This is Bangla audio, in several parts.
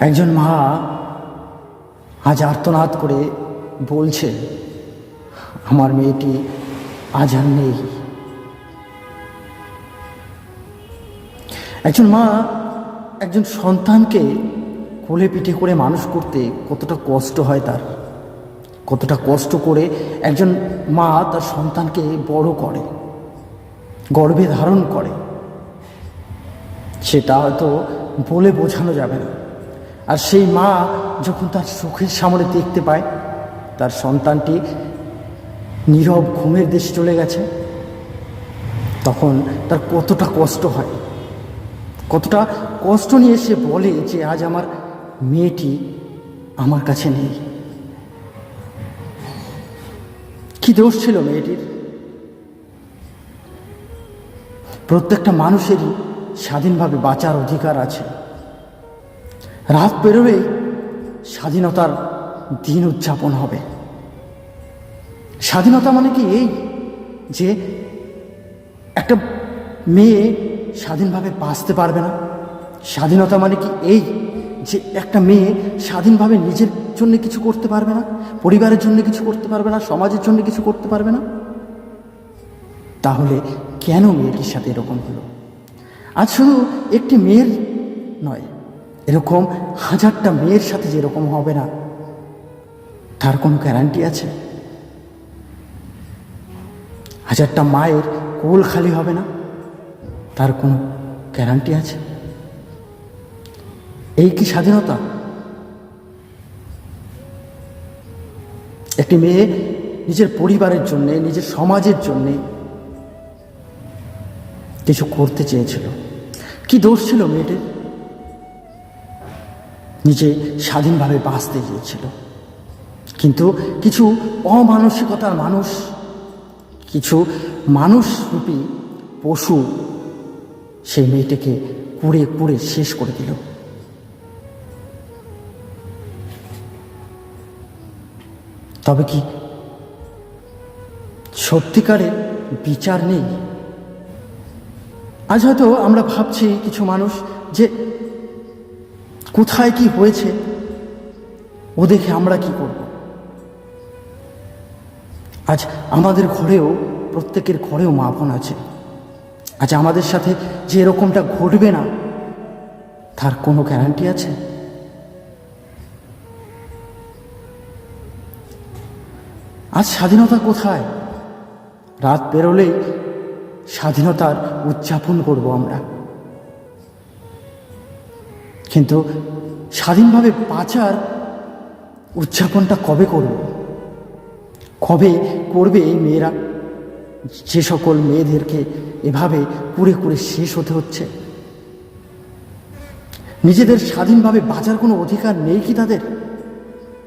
একজন মা আজ আর্তনাদ করে বলছে, আমার মেয়েটি আজ আর নেই। একজন মা একজন সন্তানকে কোলে পিঠে করে মানুষ করতে কতটা কষ্ট হয় তার। কতটা কষ্ট করে একজন মা তার সন্তানকে বড় করে, গর্ভে ধারণ করে। সেটা হয়তো বলে বোঝানো যাবে না। আর সেই মা যখন তার চোখের সামনে দেখতে পায়, তার সন্তানটি নীরব ঘুমের দেশে চলে গেছে। তখন তার কতটা কষ্ট হয়। কতটা কষ্ট নিয়ে সে বলে যে, আজ আমার মেয়েটি আমার কাছে নেই। কি দোষ ছিল মেয়েটির? প্রত্যেকটা মানুষেরই স্বাধীনভাবে বাঁচার অধিকার আছে। রাত পেরোলেই স্বাধীনতার দিন উদযাপন হবে। স্বাধীনতা মানে কি? এই যে একটা মেয়ে স্বাধীনভাবে বাঁচতে পারবে না। স্বাধীনতা মানে কি? এই যে একটা মেয়ে স্বাধীনভাবে নিজের জন্য কিছু করতে পারবে না, পরিবারের জন্য কিছু করতে পারবে না, সমাজের জন্য কিছু করতে পারবে না। তাহলে কেন মেয়েটির সাথে এরকম হলো? আজ শুধু একটি মেয়ের নয় এরকম হাজারটা মেয়ের সাথে যেরকম হবে না, তার কোনো গ্যারান্টি আছে? হাজারটা মায়ের কোল খালি হবে না, তার কোনো গ্যারান্টি আছে? এই কি স্বাধীনতা? একটি মেয়ে নিজের পরিবারের জন্যে, নিজের সমাজের জন্যে কিছু করতে চেয়েছিল। কি দোষ ছিল মেয়েটির? নিজে স্বাধীনভাবে বাঁচতে গিয়েছিল। কিন্তু কিছু অমানসিকতার মানুষ, কিছু মানুষরূপী পশু সেই মেয়েটিকে কুড়ে কুড়ে শেষ করে দিল। তবে কি সত্যিকারের বিচার নেই? আজ হয়তো আমরা ভাবছি কিছু মানুষ যে কোথায় কি হয়েছে? ও দেখে আমরা কি করব? আজ আমাদের ঘরেও, প্রত্যেকের ঘরেও মা বোন আছে। আজ আমাদের সাথে যে এরকমটা ঘটবে না, তার কোনো গ্যারান্টি আছে? আজ স্বাধীনতা কোথায়? রাত পেরোলেই স্বাধীনতার উদযাপন করব আমরা। কিন্তু স্বাধীনভাবে বাঁচার উদযাপনটা কবে করব? কবে করবে এই মেয়েরা? যে সকল মেয়েদেরকে এভাবে কুড়ে কুড়ে শেষ হতে হচ্ছে? নিজেদের স্বাধীনভাবে বাঁচার কোনো অধিকার নেই কি তাদের?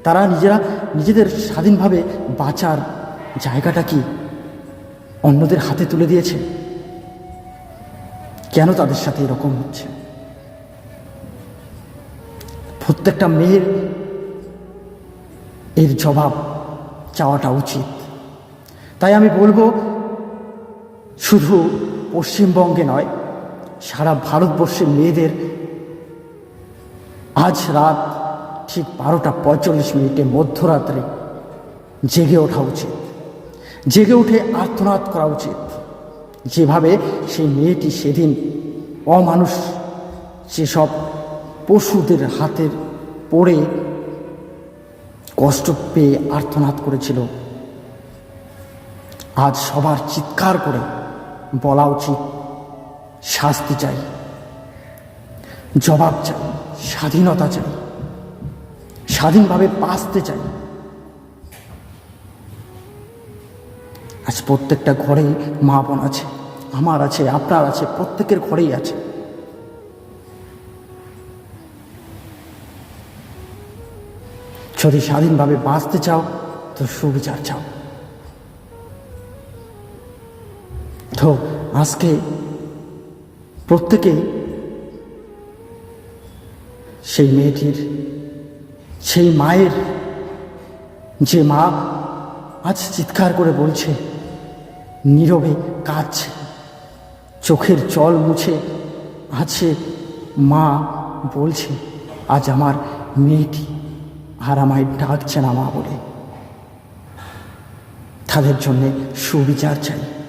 তারা নিজেরা, নিজেদের স্বাধীনভাবে বাঁচার জায়গাটা কি অন্যদের হাতে তুলে দিয়েছে? কেন তাদের সাথে এরকম হচ্ছে? প্রত্যেকটা মেয়ের এর জবাব চাওয়াটা উচিত। তাই আমি বলব, শুধু পশ্চিমবঙ্গে নয়, সারা ভারতবর্ষের মেয়েদের আজ রাত ঠিক বারোটা পঁয়তাল্লিশ মিনিটে মধ্যরাত্রে জেগে ওঠা উচিত। জেগে উঠে আর্তনাদ করা উচিত। যেভাবে সেই মেয়েটি সেদিন অমানুষ, যেসব পশুদের হাতের পড়ে কষ্ট পেয়ে আর্তনাদ করেছিল। আজ সবার চিৎকার করে বলা উচিত, শাস্তি চাই, জবাব চাই, স্বাধীনতা চাই, স্বাধীনভাবে বাঁচতে চাই। আজ প্রত্যেকটা ঘরেই মা বোন আছে, আমার আছে, আপনার আছে, প্রত্যেকের ঘরেই আছে। যদি স্বাধীনভাবে বাঁচতে চাও, তো সুবিচার চাও। তো আজকে প্রত্যেকেই সেই মেয়েটির, সেই মায়ের যে মা আজ চিৎকার করে বলছে, নীরবে কাঁদছে, চোখের জল মুছে আছে মা বলছে, আজ আমার মেয়েটি আর আমায় ডাকছে না মা বলে। তাদের জন্যে সুবিচার চাই।